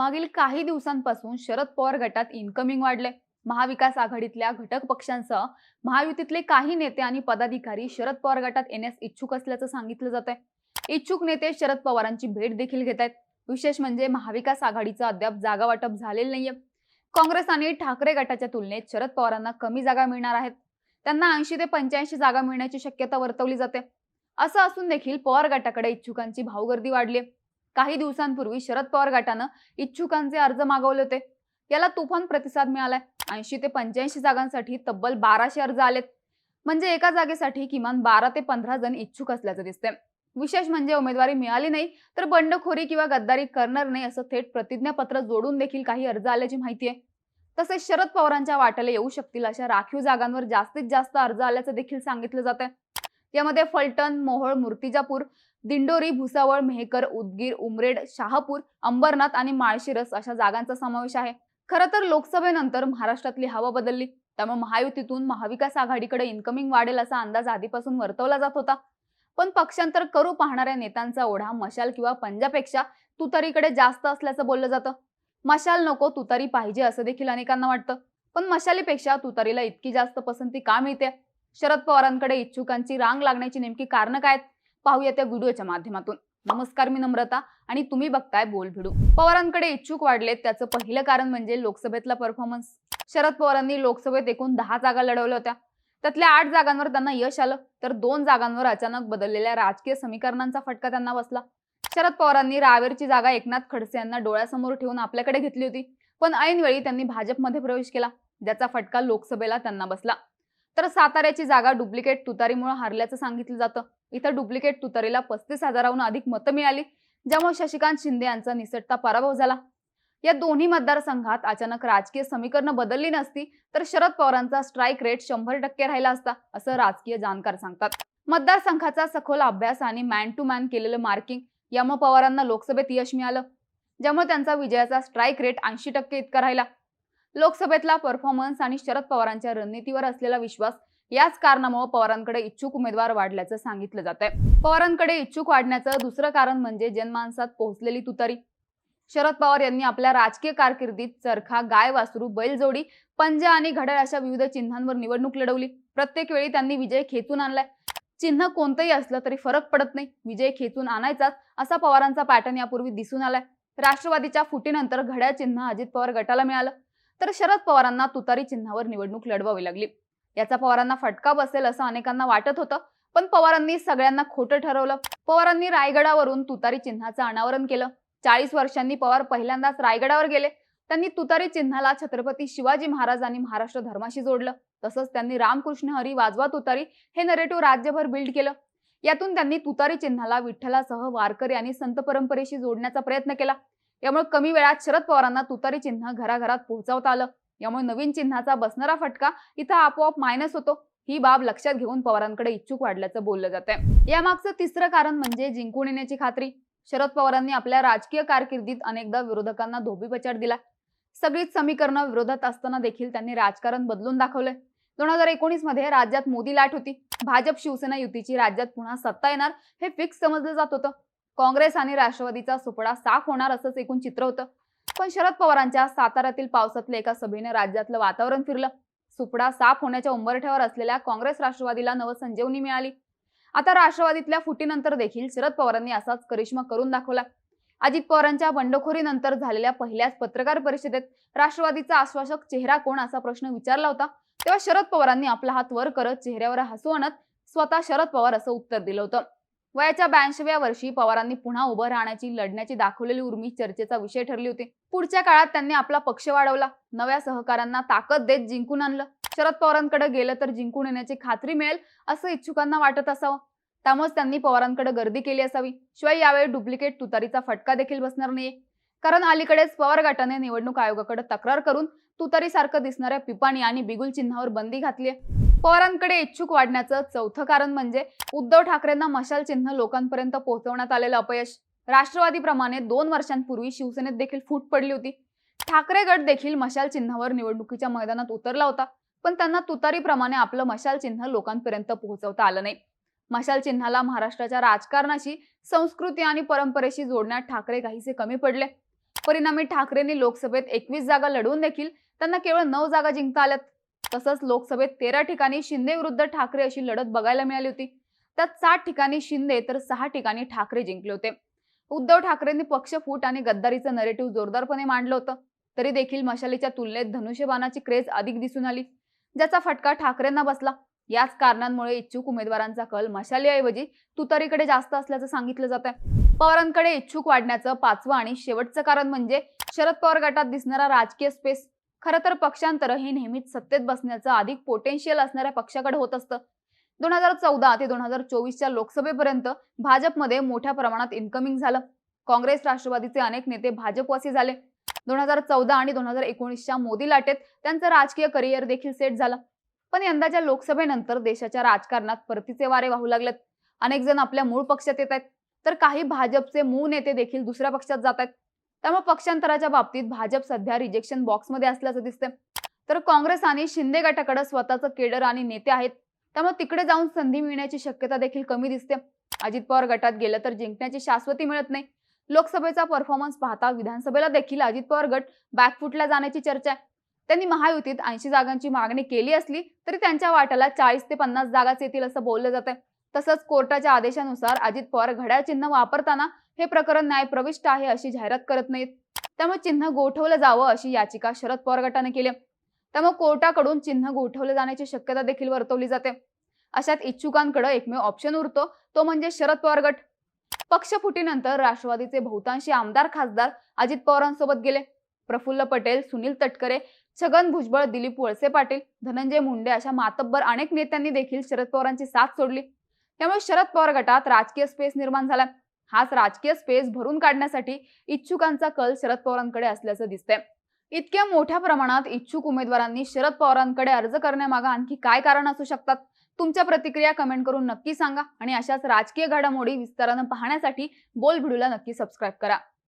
मागील काही दिवसांपासून शरद पवार गटात इन्कमिंग वाढले महाविकास आघाडीतल्या घटक पक्षांसह महायुतीतले काही नेते आणि पदाधिकारी शरद पवार गटात येण्यास इच्छुक असल्याचं सांगितलं जात आहे इच्छुक नेते शरद पवारांची भेट देखील घेत आहेत. विशेष म्हणजे महाविकास आघाडीचं अद्याप जागा वाटप झालेलं नाहीये. काँग्रेस आणि ठाकरे गटाच्या तुलनेत शरद पवारांना कमी जागा मिळणार आहेत. त्यांना ऐंशी ते पंच्याऐंशी जागा मिळण्याची शक्यता वर्तवली जाते. असं असून देखील पवार गटाकडे इच्छुकांची भावगर्दी वाढली आहे. काही दिवसांपूर्वी शरद पवार गटानं इच्छुकांचे अर्ज मागवले होते. याला तुफान प्रतिसाद मिळालाय. ऐंशी ते पंच्याऐंशी जागांसाठी तब्बल बाराशे अर्ज आलेत. म्हणजे एका जागेसाठी किमान बारा ते पंधरा जण इच्छुक असल्याचं दिसतंय. विशेष म्हणजे उमेदवारी मिळाली नाही तर बंडखोरी किंवा गद्दारी करणार नाही असं थेट प्रतिज्ञापत्र जोडून देखील काही अर्ज आल्याची माहिती आहे. तसेच शरद पवारांच्या वाट्याला येऊ शकतील अशा राखीव जागांवर जास्तीत जास्त अर्ज आल्याचं देखील सांगितलं जात आहे यामध्ये फलटण मोहोळ मूर्तिजापूर दिंडोरी भुसावळ मेहकर उदगीर उमरेड शहापूर अंबरनाथ आणि माळशिरस अशा जागांचा समावेश आहे. खरं तर लोकसभेनंतर महाराष्ट्रातली हवा बदलली. त्यामुळे महायुतीतून महाविकास आघाडीकडे इन्कमिंग वाढेल असा अंदाज आधीपासून वर्तवला जात होता. पण पक्षांतर करू पाहणाऱ्या नेत्यांचा ओढा मशाल किंवा पंजापेक्षा तुतारीकडे जास्त असल्याचं बोललं जातं. मशाल नको तुतारी पाहिजे असं देखील अनेकांना वाटतं. पण मशालीपेक्षा तुतारीला इतकी जास्त पसंती का मिळते? शरद पवारांकडे इच्छुकांची रांग लागण्याची नेमकी कारणं काय आहेत? पाहूया त्या व्हिडिओच्या माध्यमातून. नमस्कार मी नम्रता आणि तुम्ही बघताय बोल भिडू पवारांकडे इच्छुक वाढलेत. त्याचं पहिलं कारण म्हणजे लोकसभेतला परफॉर्मन्स शरद पवारांनी लोकसभेत एकूण दहा जागा लढवल्या होत्या. त्यातल्या आठ जागांवर त्यांना यश आलं. तर दोन जागांवर अचानक बदललेल्या राजकीय समीकरणांचा फटका त्यांना बसला. शरद पवारांनी रावेरची जागा एकनाथ खडसे यांना डोळ्यासमोर ठेवून आपल्याकडे घेतली होती. पण ऐनवेळी त्यांनी भाजपमध्ये प्रवेश केला. ज्याचा फटका लोकसभेला त्यांना बसला. तर साताऱ्याची जागा डुप्लिकेट तुतारीमुळे हारल्याचं सांगितलं जातं. इथं डुप्लिकेट तुतारीला पस्तीस हजाराहून अधिक मतं मिळाली ज्यामुळे शशिकांत शिंदे यांचा निसटता पराभव झाला. या दोन्ही मतदारसंघात अचानक राजकीय समीकरणं बदलली नसती तर शरद पवारांचा स्ट्राईक रेट शंभर टक्के राहिला असता असं राजकीय जाणकार सांगतात. मतदारसंघाचा सखोल अभ्यास आणि मॅन टू मॅन केलेलं मार्किंग यामुळे पवारांना लोकसभेत यश मिळालं ज्यामुळे त्यांचा विजयाचा स्ट्राईक रेट ऐंशी टक्के इतका राहिला. लोकसभेतला परफॉर्मन्स आणि शरद पवारांच्या रणनीतीवर असलेला विश्वास याच कारणामुळे पवारांकडे इच्छुक उमेदवार वाढल्याचं सांगितलं जात आहे पवारांकडे इच्छुक वाढण्याचं दुसरं कारण म्हणजे जनमानसात पोहोचलेली तुतारी. शरद पवार यांनी आपल्या राजकीय कारकिर्दीत चरखा गाय वासरू बैलजोडी पंजा आणि घड्याळ अशा विविध चिन्हांवर निवडणूक लढवली. प्रत्येक वेळी त्यांनी विजय खेचून आणलाय. चिन्ह कोणतंही असलं तरी फरक पडत नाही. विजय खेचून आणायचाच असा पवारांचा पॅटर्न यापूर्वी दिसून आलाय. राष्ट्रवादीच्या फुटीनंतर घड्याळ चिन्ह अजित पवार गटाला मिळालं. तर शरद पवारांना तुतारी चिन्हावर निवडणूक लढवावी लागली. याचा पवारांना फटका बसेल असं अनेकांना वाटत होतं पण पवारांनी सगळ्यांना खोटं ठरवलं. पवारांनी रायगडावरून तुतारी चिन्हाचं अनावरण केलं. चाळीस वर्षांनी पवार पहिल्यांदाच रायगडावर गेले. त्यांनी तुतारी चिन्हाला छत्रपती शिवाजी महाराज आणि महाराष्ट्र धर्माशी जोडलं. तसंच त्यांनी रामकृष्ण हरी वाजवा तुतारी हे नरेटिव्ह राज्यभर बिल्ड केलं. यातून त्यांनी तुतारी चिन्हाला विठ्ठलासह वारकरी आणि संत परंपरेशी जोडण्याचा प्रयत्न केला. यामुळे कमी वेळात शरद पवारांना तुतारी चिन्ह घराघरात पोहोचवता आलं. यामुळे नवीन चिन्हाचा बसणारा फटका इथं आपोआप मायनस होतो. ही बाब लक्षात घेऊन पवारांकडे इच्छुक वाढल्याचं बोललं जात आहे यामागचं तिसरं कारण म्हणजे जिंकून येण्याची खात्री. शरद पवारांनी आपल्या राजकीय कारकिर्दीत अनेकदा विरोधकांना धोबीपछाड दिला सगळीच समीकरणं विरोधात असताना देखील त्यांनी राजकारण बदलून दाखवलंय. दोन हजार एकोणीसमध्ये राज्यात मोदी लाट होती. भाजप शिवसेना युतीची राज्यात पुन्हा सत्ता येणार हे फिक्स समजलं जात होतं. काँग्रेस आणि राष्ट्रवादीचा सुपडा साफ होणार असंच एकूण चित्र होतं. पण शरद पवारांच्या साताऱ्यातील पावसातल्या एका सभेने राज्यातलं वातावरण फिरलं. सुपडा साफ होण्याच्या उंबरठ्यावर असलेल्या काँग्रेस राष्ट्रवादीला नवसंजीवनी मिळाली. आता राष्ट्रवादीतल्या फुटीनंतर देखील शरद पवारांनी असाच करिश्मा करून दाखवला. अजित पवारांच्या बंडखोरीनंतर झालेल्या पहिल्याच पत्रकार परिषदेत राष्ट्रवादीचा आश्वासक चेहरा कोण असा प्रश्न विचारला होता. तेव्हा शरद पवारांनी आपला हात वर करत चेहऱ्यावर हसू आणत स्वतः शरद पवार असं उत्तर दिलं होतं. वयाच्या ब्याऐंशीव्या वर्षी पवारांनी पुन्हा उभं राहण्याची लढण्याची दाखवलेली उर्मी चर्चेचा विषय ठरली होती. पुढच्या काळात त्यांनी आपला पक्ष वाढवला. नव्या सहकाऱ्यांना ताकद देत जिंकून आणलं. शरद पवारांकडे गेलं तर जिंकून येण्याची खात्री मिळेल असं इच्छुकांना वाटत असावं. त्यामुळेच त्यांनी पवारांकडे गर्दी केली असावी. शिवाय यावेळी डुप्लिकेट तुतारीचा फटका देखील बसणार नाहीये. कारण अलीकडेच पवार गटाने निवडणूक आयोगाकडे तक्रार करून तुतारीसारखं दिसणाऱ्या पिपाणी आणि बिगुल चिन्हावर बंदी घातली पवारांकडे इच्छुक वाढण्याचं चौथं कारण म्हणजे उद्धव ठाकरेंना मशाल चिन्ह लोकांपर्यंत पोहोचवण्यात आलेलं अपयश. राष्ट्रवादीप्रमाणे दोन वर्षांपूर्वी शिवसेनेत देखील फूट पडली होती. ठाकरे गट देखील मशाल चिन्हावर निवडणुकीच्या मैदानात उतरला होता पण त्यांना तुतारीप्रमाणे आपलं मशाल चिन्ह लोकांपर्यंत पोहोचवता आलं नाही. मशाल चिन्हाला महाराष्ट्राच्या राजकारणाशी संस्कृती आणि परंपरेशी जोडण्यात ठाकरे काहीसे कमी पडले. परिणामी ठाकरेंनी लोकसभेत एकवीस जागा लढवून देखील त्यांना केवळ नऊ जागा जिंकता आल्यात. तसंच लोकसभेत तेरा ठिकाणी शिंदे विरुद्ध ठाकरे अशी लढत बघायला मिळाली होती. त्यात सात ठिकाणी शिंदे तर सहा ठिकाणी ठाकरे जिंकले होते. उद्धव ठाकरेंनी पक्षफूट आणि गद्दारीचं नरेटिव्ह जोरदारपणे मांडलं होतं. तरी देखील मशालीच्या तुलनेत धनुष्यबाणाची क्रेज अधिक दिसून आली. ज्याचा फटका ठाकरेंना बसला. याच कारणांमुळे इच्छुक उमेदवारांचा कल मशालीऐवजी तुतारीकडे जास्त असल्याचं सांगितलं जात आहे. पवारांकडे इच्छुक वाढण्याचं पाचवं आणि शेवटचं कारण म्हणजे शरद पवार गटात दिसणारा राजकीय स्पेस खरं तर पक्षांतर हे नेहमीच सत्तेत बसण्याचं अधिक पोटेन्शियल असणाऱ्या पक्षाकडे होत असतं. दोन हजार चौदा ते दोन हजार चोवीसच्या लोकसभेपर्यंत भाजपमध्ये मोठ्या प्रमाणात इन्कमिंग झालं. काँग्रेस राष्ट्रवादीचे अनेक नेते भाजपवासी झाले. दोन हजार चौदा आणि दोन हजार एकोणीसच्या मोदी लाटेत त्यांचं राजकीय करिअर देखील सेट झालं. पण यंदाच्या लोकसभेनंतर देशाच्या राजकारणात परतीचे वारे वाहू लागलेत. अनेक जण आपल्या मूळ पक्षात येत आहेत. तर काही भाजपचे मूळ नेते देखील दुसऱ्या पक्षात जात आहेत. त्यामुळे पक्षांतराच्या बाबतीत भाजप सध्या रिजेक्शन बॉक्समध्ये असल्याचं दिसतंय. तर काँग्रेस आणि शिंदे गटाकडे स्वतःचं केडर आणि नेते आहेत. त्यामुळे तिकडे जाऊन संधी मिळण्याची शक्यता देखील कमी दिसते. अजित पवार गटात गेलं तर जिंकण्याची शाश्वती मिळत नाही. लोकसभेचा परफॉर्मन्स पाहता विधानसभेला देखील अजित पवार गट बॅकफुटला जाण्याची चर्चा आहे. त्यांनी महायुतीत ऐंशी जागांची मागणी केली असली तरी त्यांच्या वाट्याला चाळीस ते पन्नास जागाच येतील असं बोललं जात आहे तसंच कोर्टाच्या आदेशानुसार अजित पवार घड्याळ चिन्ह वापरताना हे प्रकरण न्यायप्रविष्ट आहे अशी जाहिरात करत नाहीत. त्यामुळे चिन्ह गोठवलं जावं अशी याचिका शरद पवार गटाने केली. त्यामुळे कोर्टाकडून चिन्ह गोठवलं जाण्याची शक्यता देखील वर्तवली जाते. अशात इच्छुकांकडे एकमेव ऑप्शन उरतो तो म्हणजे शरद पवार गट. पक्षफुटीनंतर राष्ट्रवादीचे बहुतांशी आमदार खासदार अजित पवारांसोबत गेले. प्रफुल्ल पटेल सुनील तटकरे छगन भुजबळ दिलीप वळसे पाटील धनंजय मुंडे अशा मातब्बर अनेक नेत्यांनी देखील शरद पवारांची साथ सोडली. त्यामुळे शरद पवार गटात राजकीय स्पेस निर्माण झाला हाच राजकीय स्पेस भरून काढण्यासाठी इच्छुकांचा कल शरद पवारांकडे असल्याचं दिसतंय. इतक्या मोठ्या प्रमाणात इच्छुक उमेदवारांनी शरद पवारांकडे अर्ज करण्यामागे आणखी काय कारण असू शकतात? तुमच्या प्रतिक्रिया कमेंट करून नक्की सांगा आणि अशाच राजकीय घडामोडी विस्तारानं पाहण्यासाठी बोल नक्की सबस्क्राईब करा.